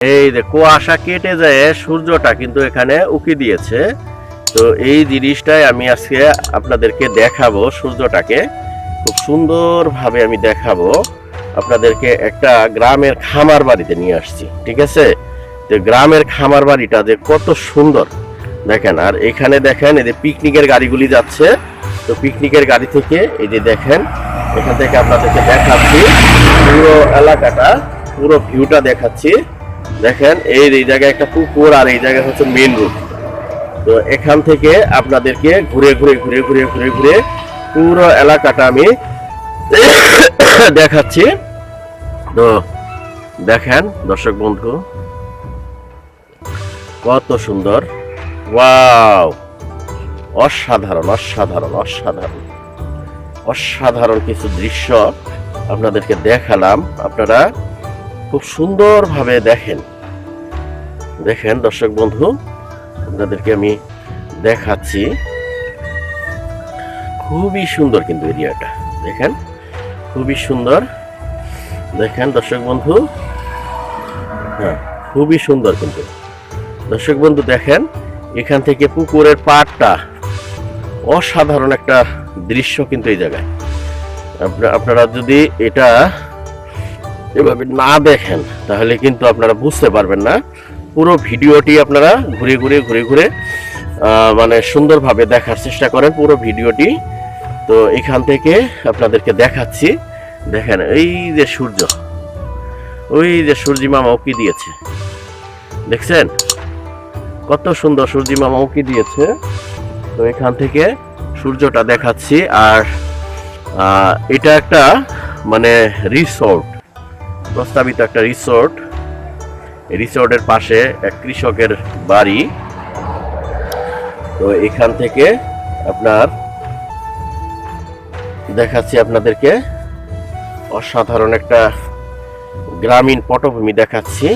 এই যে কুয়াশা কেটে যায়, সূর্যটা কিন্তু এখানে উকি দিয়েছে। তো এই জিনিসটাই আমি আজকে আপনাদেরকে দেখাবো, সূর্যটাকে। খুব সুন্দরভাবে আমি দেখাবো। আপনাদেরকে একটা গ্রামের খামার বাড়িতে নিয়ে আসছি, ঠিক আছে? তো গ্রামের খামার বাড়িটা যে কত সুন্দর। দেখেন, আর এখানে দেখেন, এই যে পিকনিকের গাড়িগুলি যাচ্ছে। তো পিকনিকের গাড়ি থেকে, এই যে দেখেন, এখান থেকে আপনাদেরকে দেখাচ্ছি। পুরো এলাকাটা, পুরো ভিউটা দেখাচ্ছি। দেখেন, এই এই জায়গায় একটা পুকুর আর এই জায়গায় হচ্ছে মেন রোড তো এখান থেকে আপনাদেরকে ঘুরে ঘুরে ঘুরে ঘুরে ঘুরে ঘুরে পুরো এলাকাটা আমি দেখাচ্ছি। তো দেখেন, দর্শক বন্ধু, কত সুন্দর। ওয়াও! অসাধারণ অসাধারণ অসাধারণ। অসাধারণ কিছু দৃশ্য আপনাদেরকে দেখালাম। আপনারা খুব সুন্দরভাবে দেখেন। দেখেন দর্শক বন্ধু, আপনাদেরকে আমি দেখাচ্ছি। খুবই সুন্দর কিন্তু এরিয়াটা, দেখেন? খুবই সুন্দর। দেখেন দর্শক বন্ধু? হ্যাঁ খুবই সুন্দর কিন্তু। দর্শক বন্ধু, দেখেন, এখান থেকে পুকুরের পাড়টা অসাধারণ একটা দৃশ্য কিন্তু এই জায়গায়। আপনা- আপনারা যদি এটা এভাবে না দেখেন, তাহলে কিন্তু আপনারা বুঝতে পারবেন না। পুরো ভিডিওটি আপনারা ঘুরে ঘুরে ঘুরে ঘুরে মানে সুন্দরভাবে দেখার চেষ্টা করেন পুরো ভিডিওটি। তো এখান থেকে আপনাদেরকে দেখাচ্ছি। দেখেন, এই যে সূর্য, ওই যে সূর্যি মামা উকি দিয়েছে? দেখছেন? কত সুন্দর সূর্যি মামা উকি দিয়েছে। তো এখান থেকে সূর্যটা দেখাচ্ছি, আর এটা একটা মানে রিসোর্ট প্রস্তাবিত একটা রিসোর্ট। রিসোর্টের পাশে এক কৃষকের বাড়ি। তো এখান থেকে আপনার দেখাচ্ছি আপনাদেরকে। অসাধারণ একটা গ্রামীণ পটভূমি দেখাচ্ছি।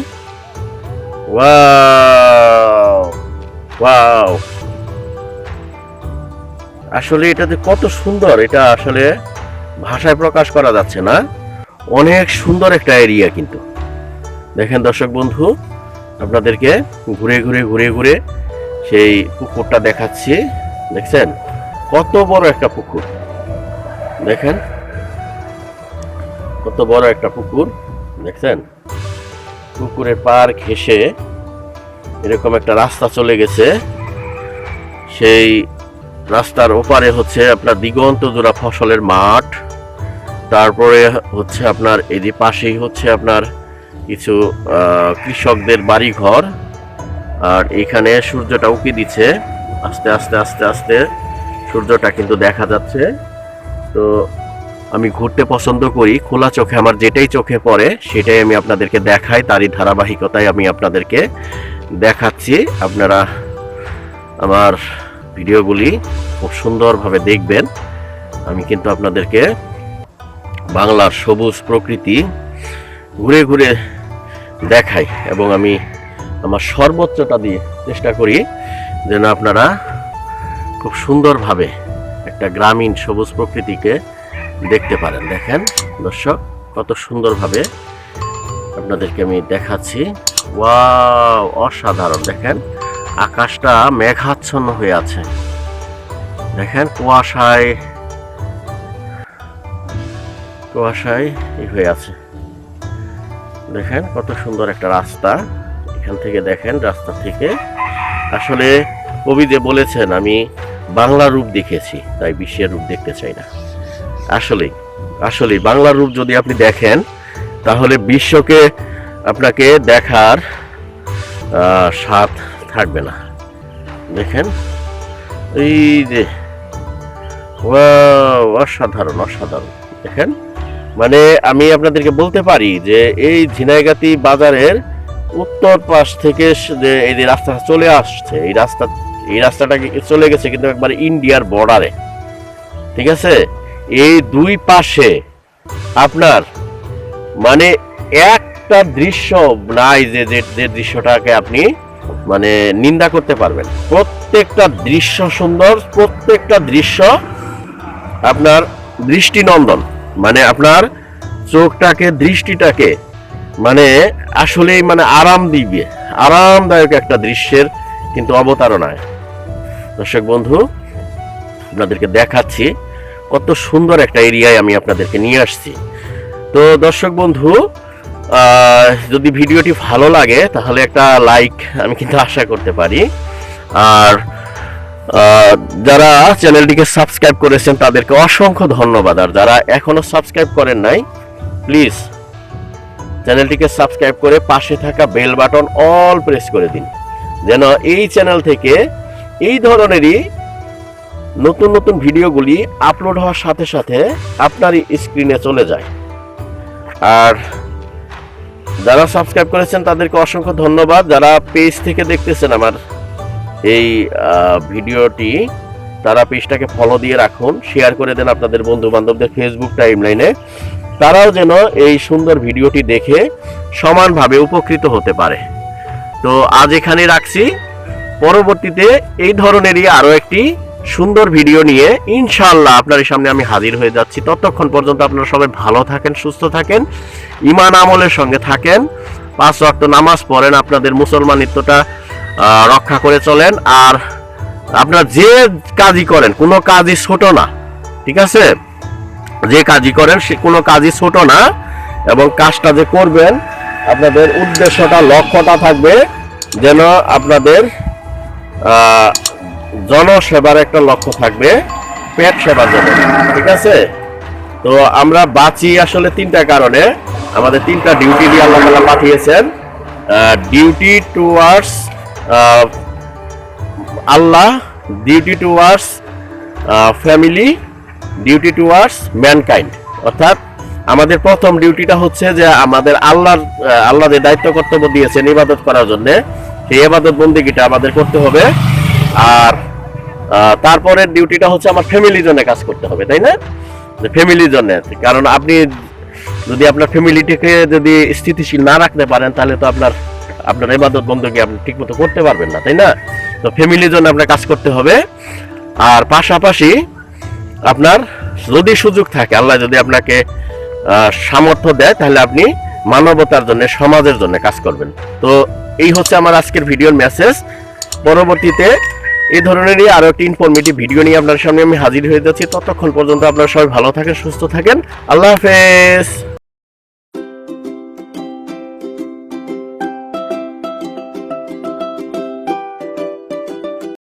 ওয়াও! আসলে এটাতে কত সুন্দর, এটা আসলে ভাষায় প্রকাশ করা যাচ্ছে না। অনেক সুন্দর একটা এরিয়া কিন্তু। দেখেন দর্শক বন্ধু, আপনাদেরকে ঘুরে ঘুরে ঘুরে ঘুরে সেই পুকুরটা দেখাচ্ছি। দেখছেন? কত বড় একটা পুকুর। দেখেন? কত বড় একটা পুকুর। দেখছেন? পুকুরের পার ঘেসে এরকম একটা রাস্তা চলে গেছে। সেই রাস্তার ওপারে হচ্ছে আপনার দিগন্ত জোড়া ফসলের মাঠ। তারপরে হচ্ছে আপনার এদি পাশেই হচ্ছে আপনার কিছু কৃষকদের বাড়ি ঘর আর এখানে সূর্যটা উকি দিচ্ছে। আস্তে আস্তে আস্তে আস্তে সূর্যটা কিন্তু দেখা যাচ্ছে। তো আমি ঘুরতে পছন্দ করি। খোলা চোখে, আমার যেটাই চোখে পড়ে, সেটাই আমি আপনাদেরকে দেখাই। তারই ধারাবাহিকতায় আমি আপনাদেরকে দেখাচ্ছি। আপনারা আমার ভিডিওগুলি খুব সুন্দরভাবে দেখবেন। আমি কিন্তু আপনাদেরকে বাংলার সবুজ প্রকৃতি ঘুরে ঘুরে দেখাই এবং আমি আমার সর্বোচ্চটা দিয়ে চেষ্টা করি যেন আপনারা খুব সুন্দরভাবে একটা গ্রামীণ সবুজ প্রকৃতিকে দেখতে পারেন। দেখেন দর্শক, কত সুন্দরভাবে আপনাদেরকে আমি দেখাচ্ছি। ওয়াও, অসাধারণ। দেখেন, আকাশটা মেঘাচ্ছন্ন হয়ে আছে। দেখেন, কুয়াশায় কুয়াশায় ই হয়ে আছে। দেখেন কত সুন্দর একটা রাস্তা। এখান থেকে দেখেন রাস্তা থেকে। আসলে কবি যে বলেছেন, আমি বাংলা রূপ দেখেছি, তাই বিশ্বের রূপ দেখতে চাই না। আসলেই আসলেই বাংলা রূপ যদি আপনি দেখেন, তাহলে বিশ্বকে আপনাকে দেখার স্বাদ থাকবে না। দেখেন, এই যে অসাধারণ অসাধারণ। দেখেন মানে আমি আপনাদেরকে বলতে পারি যে এই ঝিনাইগাতি বাজারের উত্তর পাশ থেকে যে এই যে রাস্তাটা চলে আসছে, এই রাস্তা এই রাস্তাটাকে চলে গেছে কিন্তু একবারে ইন্ডিয়ার বর্ডারে। ঠিক আছে? এই দুই পাশে আপনার মানে একটা দৃশ্য নাই যে- যে দৃশ্যটাকে আপনি মানে নিন্দা করতে পারবেন। প্রত্যেকটা দৃশ্য সুন্দর, প্রত্যেকটা দৃশ্য আপনার দৃষ্টিনন্দন। মানে আপনার চোখটাকে, দৃষ্টিটাকে মানে আসলেই মানে আরাম দিবে। আরামদায়ক একটা দৃশ্যের কিন্তু অবতারণায় দর্শক বন্ধু, আপনাদেরকে দেখাচ্ছি কত সুন্দর একটা এরিয়ায় আমি আপনাদেরকে নিয়ে আসছি। তো দর্শক বন্ধু যদি ভিডিওটি ভালো লাগে তাহলে একটা লাইক আমি কিন্তু আশা করতে পারি। আর যারা চ্যানেলটিকে সাবস্ক্রাইব করেছেন, তাদেরকে অসংখ্য ধন্যবাদ। আর যারা এখনও সাবস্ক্রাইব করেন নাই প্লিজ চ্যানেলটিকে সাবস্ক্রাইব করে পাশে থাকা বেল বাটন অল প্রেস করে দিন। যেন এই চ্যানেল থেকে এই ধরনেরই নতুন নতুন ভিডিওগুলি আপলোড হওয়ার সাথে সাথে আপনারই স্ক্রিনে চলে যায়। আর যারা সাবস্ক্রাইব করেছেন, তাদেরকে অসংখ্য ধন্যবাদ। যারা পেজ থেকে দেখতেছেন আমার এই ভিডিওটি তারা পেজটাকে ফলো দিয়ে রাখুন শেয়ার করে দেন আপনাদের বন্ধু বান্ধবদের ফেসবুক টাইমলাইনে তারাও যেন এই সুন্দর ভিডিওটি দেখে সমানভাবে উপকৃত হতে পারে। তো আজ এখানে রাখছি। পরবর্তীতে এই ধরনেরই আরও একটি সুন্দর ভিডিও নিয়ে ইনশাল্লাহ আপনার সামনে আমি হাজির হয়ে যাচ্ছি। ততক্ষণ পর্যন্ত আপনারা সবাই ভালো থাকেন, সুস্থ থাকেন ইমান আমলের সঙ্গে থাকেন। পাঁচ ওয়াক্ত নামাজ পড়েন, আপনাদের মুসলমানিত্বটা রক্ষা করে চলেন। আর আপনারা যে কাজই করেন, কোনো কাজই ছোট না, ঠিক আছে? যে কাজই করেন, সে কোনো কাজই ছোট না, এবং কাজটা যে করবেন, আপনাদের উদ্দেশ্যটা, লক্ষ্যটা থাকবে যেন আপনাদের জনসেবার একটা লক্ষ্য থাকবে, পেট সেবার জন্য, ঠিক আছে? তো আমরা বাঁচি আসলে তিনটা কারণে। আমাদের তিনটা ডিউটি দিয়ে আল্লাহ পাঠিয়েছেন ডিউটি টুয়ার্ডস আল্লাহ duty towards family duty towards mankind অর্থাৎ আমাদের প্রথম ডিউটিটা হচ্ছে যে আমাদের আল্লাহর আল্লাহ যে দায়িত্ব, কর্তব্য দিয়েছেন ইবাদত করার জন্য। সেই ইবাদত বন্দিগিটা আমাদের করতে হবে। আর তারপরের ডিউটিটা হচ্ছে আমার ফ্যামিলির জন্য কাজ করতে হবে, তাই না? ফ্যামিলির জন্য। কারণ আপনি যদি আপনার ফ্যামিলিটিকে যদি স্থিতিশীল না রাখতে পারেন, তাহলে তো আপনার আপনার ইবাদত বন্ধুকে আপনি ঠিকমতো করতে পারবেন না, তাই না? তো ফ্যামিলির জন্য আপনার কাজ করতে হবে। আর পাশাপাশি আপনার যদি সুযোগ থাকে, আল্লাহ যদি আপনাকে সামর্থ্য দেয়, তাহলে আপনি মানবতার জন্য, সমাজের জন্য কাজ করবেন। তো এই হচ্ছে আমার আজকের ভিডিওর মেসেজ পরবর্তীতে এই ধরনেরই আরও একটি ইনফরমেটিভ ভিডিও নিয়ে আপনার সামনে আমি হাজির হয়ে যাচ্ছি। ততক্ষণ পর্যন্ত আপনারা সবাই ভালো থাকেন, সুস্থ থাকেন। আল্লাহ হাফেজ।